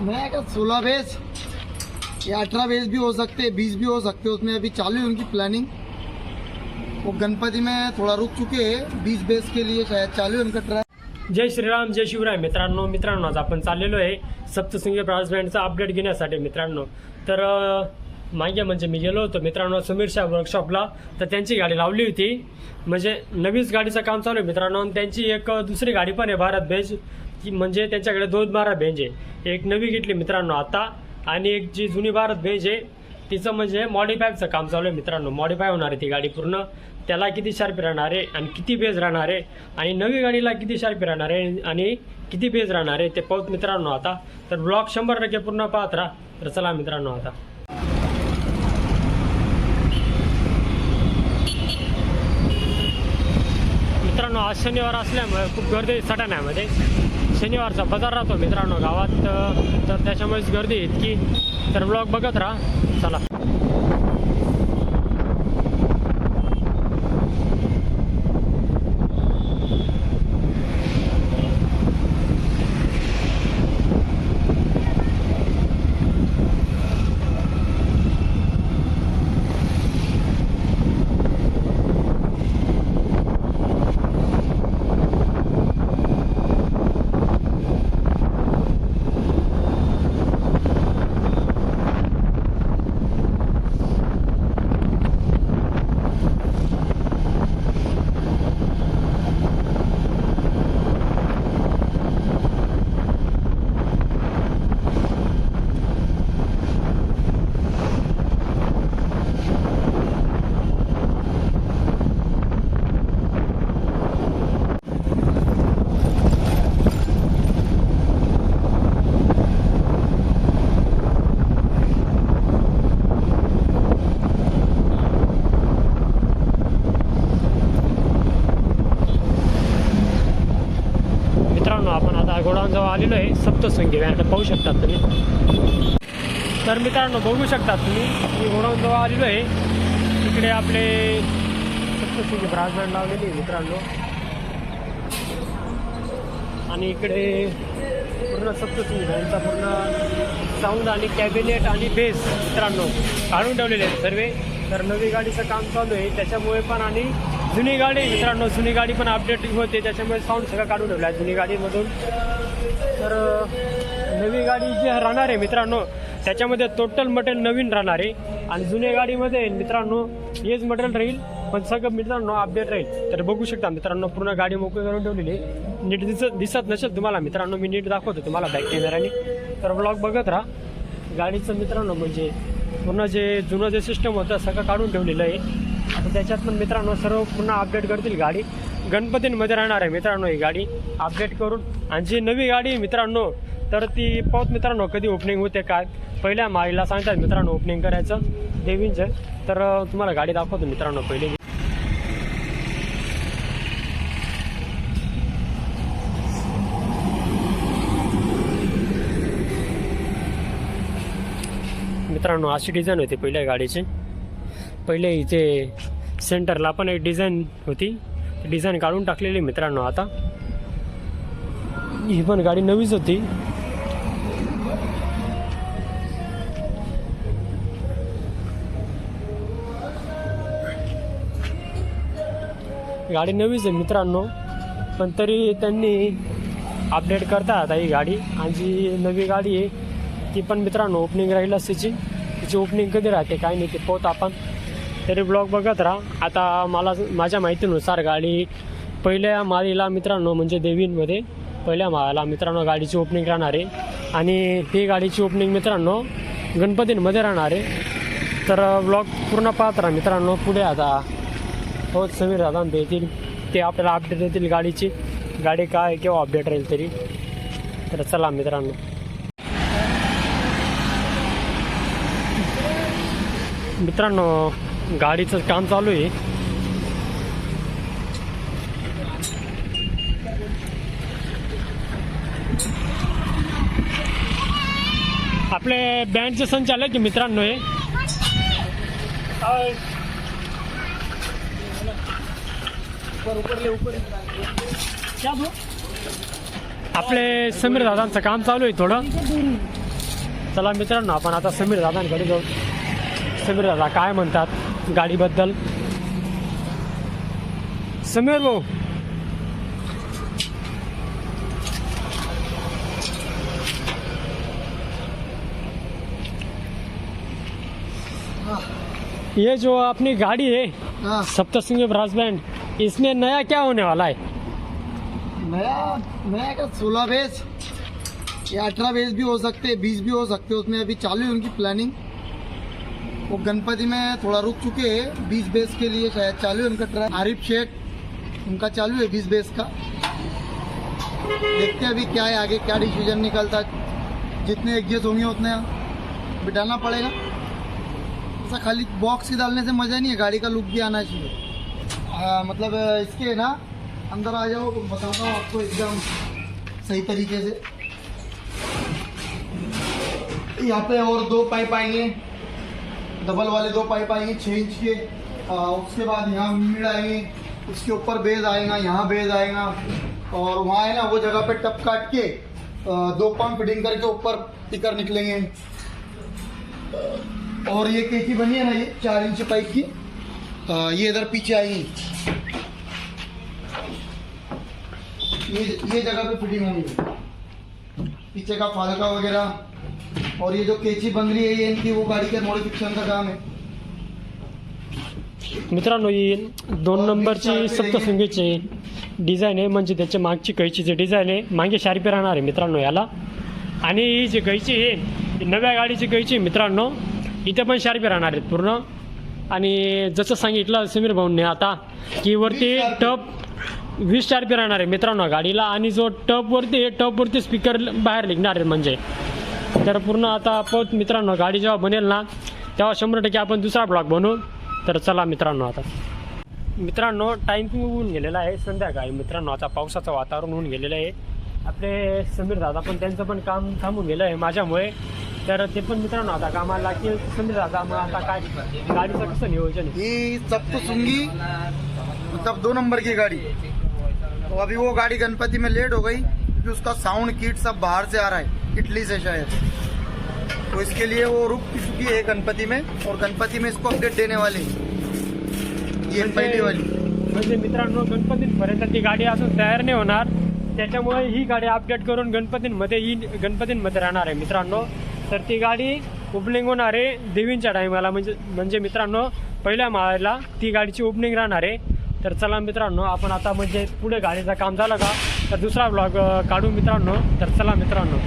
मैं क्या सोलह बेस या अठारह बेस भी हो सकते हैं बीस भी हो सकते हैं उसमें अभी चालू है उनकी प्लानिंग वो गणपति में थोड़ा रुक चुके हैं बीस बेस के लिए शायद चालू है उनका ट्रायल जय श्रीराम जय शिवराय। मित्रांनो मित्रांनो आज आपण चाललेलो आहे सप्तसिंगी ब्रास बँडचा अपडेट घेण्यासाठी मित्रांनो. तर माझ्या मागे म्हणजे मी गेलो होतो मित्रांनो समीर शाह वर्कशॉपला तर त्यांची गाडी लावली होती. म्हणजे नवीच गाडीचं काम चालू आहे मित्रांनो. त्यांची एक दुसरी गाडी पण आहे भारत बेज की म्हणजे त्यांच्याकडे दोन बारा बेंज. आहे एक नवी घेतली मित्रांनो आता आणि एक जी जुनी भारत बेंज आहे तिचं म्हणजे मॉडिफायचं काम चालू आहे मित्रांनो. मॉडिफाय होणार आहे ती गाडी पूर्ण. त्याला किती शार्पी राहणार आहे आणि किती बेज राहणार आहे? आणि नवी गाडीला किती शार्पी राहणार आहे आणि किती बेज राहणार आहे ते पाहत मित्रांनो आता. तर ब्लॉग शंभर टक्के पूर्ण पाहत राहा. तर चला मित्रांनो आता मित्रांनो आज शनिवार असल्यामुळे खूप गर्दी सटाण्यामध्ये. शनिवारचा बाजार राहतो मित्रांनो गावात तर त्याच्यामुळेच गर्दी इतकी. तर ब्लॉग बघत राहा. चला मित्रांनो आपण आता गोडाऊनजवळ आलेलो बसून घेऊया आता पाहू शकतात तुम्ही. तर मित्रांनो बघू शकतात तुम्ही मी गोडाऊनजवळ आलेलो आहे. इकडे आपले सप्तशृंगी ब्रासबँड लावलेली आहे मित्रांनो. आणि इकडे पूर्ण सप्तशृंगी यांचा पूर्ण साऊंड आणि कॅबिनेट आणि बेस मित्रांनो काढून ठेवलेले आहेत सर्व. तर नवी गाडीचं काम चालू आहे. त्याच्यामुळे पण आणि जुनी गाडी मित्रांनो जुनी गाडी पण अपडेट होते. त्याच्यामुळे साऊंड सगळं काढून ठेवला आहे. जुनी गाडीमधून तर नवी गाडी जी राहणार आहे मित्रांनो त्याच्यामध्ये टोटल मटेरियल नवीन राहणार आहे. आणि जुन्या गाडीमध्ये मित्रांनो हेच मटेरियल राहील पण सगळं मित्रांनो अपडेट राहील. तर बघू शकता मित्रांनो पूर्ण गाडी मोकळी करून ठेवलेली आहे. नीट दिसत दिसत नसेल तुम्हाला मित्रांनो मी नीट दाखवतो तुम्हाला बॅक कॅमेराने तर ब्लॉग बघत राहा. गाडीचं मित्रांनो म्हणजे पूर्ण जे जुनं जे सिस्टम होतं सगळं काढून ठेवलेलं आहे. आता त्याच्यात पण मित्रांनो सर्व पुन्हा अपडेट करतील गाडी. गणपतींमध्ये राहणार आहे मित्रांनो ही गाडी. अपडेट करून. आणि जी नवी गाडी मित्रांनो तर ती पाहत मित्रांनो कधी ओपनिंग होते काय? पहिल्या माळीला सांगतात मित्रांनो ओपनिंग करायचं. देवींचं. तर तुम्हाला गाडी दाखवतो मित्रांनो पहिले. मित्रांनो अशी डिझाईन होती पहिल्या गाडीची. पहिले इथे सेंटरला पण एक डिझाईन होती. डिझाईन काढून टाकलेली मित्रांनो आता. ही पण गाडी नवीच होती. गाडी नवीच आहे मित्रांनो पण तरी त्यांनी अपडेट करतात ही गाडी. आणि जी नवी गाडी आहे ती पण मित्रांनो ओपनिंग राहील तिची तिची ओपनिंग कधी राहते काय नाही ते पोहत आपण. तरी ब्लॉग बघत राहा. आता मला माझ्या माहितीनुसार गाडी पहिल्या माळीला मित्रांनो म्हणजे देवींमध्ये पहिल्या माळाला मित्रांनो गाडीची ओपनिंग राहणार आहे. आणि ही गाडीची ओपनिंग मित्रांनो गणपतींमध्ये राहणार आहे. तर ब्लॉग पूर्ण पाहत राहा मित्रांनो. पुढे आता हो समीर दादा देतील. ते आपल्याला अपडेट देतील गाडीची. गाडी काय केव्हा अपडेट राहील तरी. तर चला मित्रांनो. मित्रांनो गाडीचं काम चालू आहे. आपले बँडचे संचालक आहे मित्रांनो हे. आपले समीर दादांचं काम चालू आहे थोडं. चला मित्रांनो आपण आता समीर दादांकडे जाऊ. समीर दादा काय म्हणतात? गाडीबद्दल समीर भाऊ ये जो अपनी गाड़ी है हाँ। सप्तसिंह ब्रास बैंड इसमें नया क्या होने वाला है? नया नया का सोलह बेस या अठारह बेस भी हो सकते हैं बीस भी हो सकते हैं उसमें अभी चालू है उनकी प्लानिंग वो गणपति में थोड़ा रुक चुके हैं, बीस बेस के लिए शायद चालू है उनका ट्रैक। आरिफ शेख, उनका चालू है बीस बेस का। देखते हैं अभी क्या है आगे, क्या डिसीज़न निकलता जितने एग्जेस होंगे उतने बिठाना पड़ेगा। ऐसा खाली बॉक्स ही डालने से मज़ा नहीं है, गाड़ी का लुक भी आना चाहिए। मतलब इसके ना, अंदर आ जाओ, बताता हूँ आपको एकदम सही तरीके से। यहाँ पे और दो पाइप आएँगे। डबल वाले दो पाइप आएँगे छः इंच के। आ, उसके बाद यहाँ मिड आएँगे उसके ऊपर बेज आएगा यहाँ बेज आएगा। और वहाँ है ना वो जगह पे टप काट के आ, दो पंप फिटिंग करके ऊपर टिकर निकलेंगे। और ये कैसी बनी है ना ये चार इंच पाइप की आ, ये इधर पीछे आएगी। ये ये जगह पे फिटिंग होंगी। पीछे का फालका वगैरह। और ये जो केची रही है ये इनकी वो गाड़ी के मॉडिफिकेशन का काम है। मित्रांनो ही दोन नंबरची सप्तशृंगीची डिझाईन आहे म्हणजे त्याच्या मागची कैची जी डिझाईन आहे मागे शार्पी राहणार आहे मित्रांनो याला. आणि ही जी कैची आहे नव्या गाडीची कैची मित्रांनो. इथे पण शार्पी राहणार आहेत पूर्ण. आणि जसं सांगितलं समीर भाऊंनी आता की वरती. टप वीस शार्पी राहणार आहे मित्रांनो गाडीला. आणि जो टपवरती आहे टपवरती स्पीकर बाहेर निघणार आहे म्हणजे. तर पूर्ण आता आपण मित्रांनो गाडी जेव्हा बनेल ना तेव्हा शंभर टक्के आपण दुसरा ब्लॉक बनवू तर चला मित्रांनो आता. मित्रांनो टाईम होऊन गेलेला आहे संध्याकाळी. मित्रांनो आता पावसाचं वातावरण होऊन गेलेलं आहे. आपले समीर दादा पण त्यांचं पण काम थांबून गेलं आहे माझ्यामुळे. तर ते पण मित्रांनो आता कामाला लागतील. समीर दादा मग आता काय? गाडीचं कसं नियोजन ही ये सप्तशृंगी मतलब दो नंबर की गाड़ी. तो अभी वो गाड़ी गणपति में लेट हो गई क्योंकि उसका साउंड किट सब बाहर से आ रहा है. इटली से शायद. तो इसके लिए वो रुक चुकी है गणपति में और गणपति में इसको अपडेट देने वाले। ये पहली वाली। म्हणजे मित्रांनो गणपतींपर्यंत ती गाडी अजून तयार नाही होणार. त्याच्यामुळे ही गाडी अपडेट करून गणपतींमध्ये ही गणपतींमध्ये राहणार आहे मित्रांनो. तर ती गाडी ओपनिंग होणार आहे देवींच्या टायमाला. म्हणजे म्हणजे मित्रांनो पहिल्या माळ्याला ती गाडीची ओपनिंग राहणार आहे. तर चला मित्रांनो आपण आता म्हणजे पुढे गाडीचं काम झालं का? तर दुसरा ब्लॉग काढू मित्रांनो. तर चला मित्रांनो.